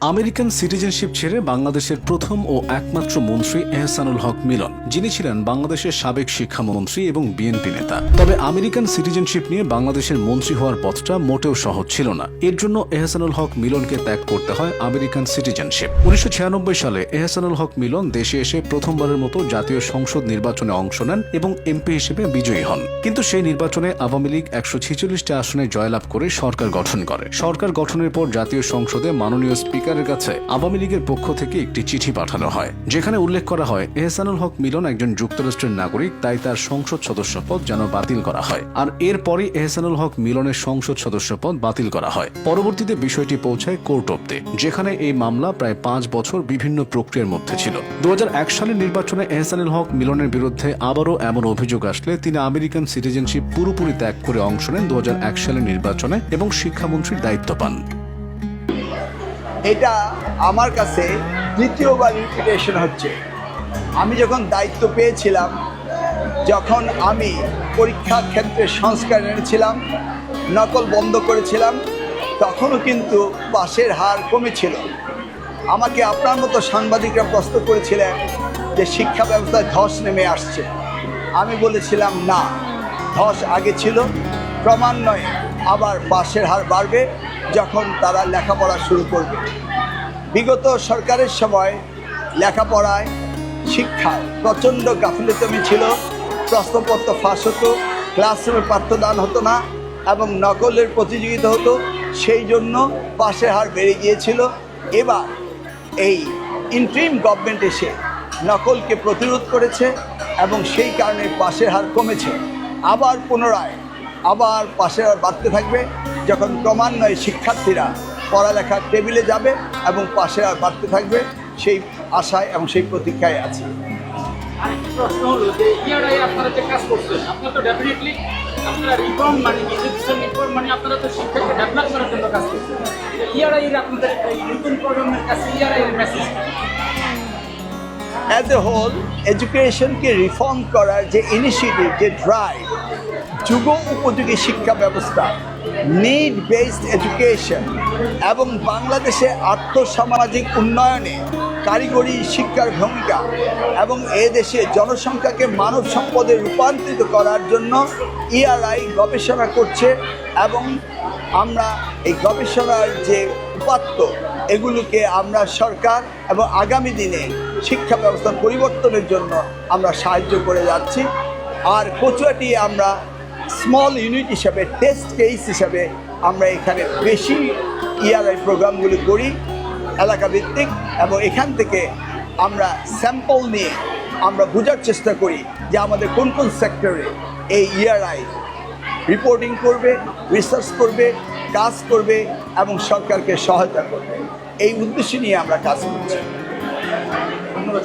American citizenship ছেড়ে বাংলাদেশের প্রথম ও একমাত্র মন্ত্রী এহসানুল হক মিলন। যিনি ছিলেন বাংলাদেশের সাবেক শিক্ষামন্ত্রী এবং বিএনপি নেতা। তবে আমেরিকান সিটিজেনশিপ নিয়ে বাংলাদেশের মন্ত্রী হওয়ার পথটা মোটেও সহজ ছিল না। এর জন্য এহসানুল হক মিলনকে ত্যাগ করতে হয় আমেরিকান সিটিজেনশিপ। উনিশশো ছিয়ানব্বই সালে এহসানুল হক মিলন দেশে এসে প্রথমবারের মতো জাতীয় সংসদ নির্বাচনে অংশ নেন এবং এমপি হিসেবে বিজয়ী হন। কিন্তু সেই নির্বাচনে আওয়ামী লীগ একশো ছেচল্লিশটি আসনে জয়লাভ করে সরকার গঠন করে। সরকার গঠনের পর জাতীয় সংসদে মাননীয় স্পিকারের কাছে আওয়ামী লীগের পক্ষ থেকে একটি চিঠি পাঠানো হয়, যেখানে উল্লেখ করা হয়, এহসানুল হক মিলন একজন যুক্তরাষ্ট্রের নাগরিক, তাই তার সংসদ সদস্য পদ যেন বাতিল করা হয়। আর এরপরই এহসানুল হক মিলনের সংসদ সদস্য পদ বাতিল করা হয়। পরবর্তীতে বিষয়টি পৌঁছায় কোর্ট অব্দে যেখানে এই মামলা প্রায় পাঁচ বছর বিভিন্ন প্রক্রিয়ার মধ্যে ছিল। দু হাজার এক সালের নির্বাচনে এহসানুল হক মিলনের বিরুদ্ধে আবারও এমন অভিযোগ আসলে তিনি আমেরিকান সিটিজেনশিপ পুরোপুরি ত্যাগ করে অংশ নেন দু হাজার এক সালের নির্বাচনে এবং শিক্ষামন্ত্রীর দায়িত্ব পান। এটা আমার কাছে দ্বিতীয়বার রিপিটেশন হচ্ছে। আমি যখন দায়িত্ব পেয়েছিলাম, যখন আমি পরীক্ষা ক্ষেত্রে সংস্কার এনেছিলাম, নকল বন্ধ করেছিলাম, তখনও কিন্তু পাশের হার কমেছিল। আমাকে আপনার মতো সাংবাদিকরা প্রশ্ন করেছিলেন যে শিক্ষা ব্যবস্থায় ধস নেমে আসছে। আমি বলেছিলাম, না, ধস আগে ছিল, ক্রমান্বয়ে আবার পাশের হার বাড়বে। যখন তারা লেখাপড়া শুরু করবে। বিগত সরকারের সময় লেখাপড়ায় শিক্ষায় প্রচণ্ড গাফিলতমি ছিল, প্রশ্নপত্র ফাঁস হতো ক্লাসরুমে পাঠ্যদান হতো না এবং নকলের প্রতিযোগিতা হতো, সেই জন্য পাশের হার বেড়ে গিয়েছিল। এবার এই ইন্ট্রিম গভর্নমেন্ট এসে নকলকে প্রতিরোধ করেছে এবং সেই কারণে পাশের হার কমেছে। আবার পুনরায়, আবার পাশের হার বাড়তে থাকবে। যখন ক্রমান্বয়ে শিক্ষার্থীরা পড়ালেখার টেবিলে যাবে এবং পাশে আর বাড়তে থাকবে সেই আশায় এবং সেই প্রতীক্ষায় আছে। আরেকটি প্রশ্ন হলো যে ইয়ারাই আপনারা যে কাজ করছেন আপনারা তো ডেফিনেটলি আপনারা রিফর্ম মানে এডুকেশন রিফর্ম মানে আপনারা তো শিক্ষাকে ডেভেলপ করার জন্য কাজ করছেন। ইয়ারাই আপনাদের এই নতুন প্রজন্মের কাছে ইয়ারাই মেসেজ অ্যাজ এ হোল এডুকেশনকে রিফর্ম করার যে ইনিশিয়েটিভ যে ড্রাইভ যুগ উপযোগী শিক্ষা ব্যবস্থা নিড বেসড এডুকেশন এবং বাংলাদেশে আর্থসামাজিক উন্নয়নে কারিগরি শিক্ষার ভূমিকা এবং এ দেশে জনসংখ্যাকে মানব সম্পদে রূপান্তরিত করার জন্য ইআরআই গবেষণা করছে এবং আমরা এই গবেষণার যে উপাত্ত, এগুলোকে আমরা সরকার এবং আগামী দিনে শিক্ষা ব্যবস্থার পরিবর্তনের জন্য আমরা সাহায্য করে যাচ্ছি। আর কচুয়াটি আমরা স্মল ইউনিট হিসাবে টেস্ট কেস হিসাবে আমরা এখানে বেশি ইআরআই প্রোগ্রামগুলি করি, এলাকা ভিত্তিক, এবং এখান থেকে আমরা স্যাম্পল নিয়ে আমরা বোঝার চেষ্টা করি যে আমাদের কোন কোন সেক্টরে এই ইআরআই রিপোর্টিং করবে রিসার্চ করবে, কাজ করবে, এবং সরকারকে সহায়তা করবে। এই উদ্দেশ্য নিয়ে আমরা কাজ করছি। ধন্যবাদ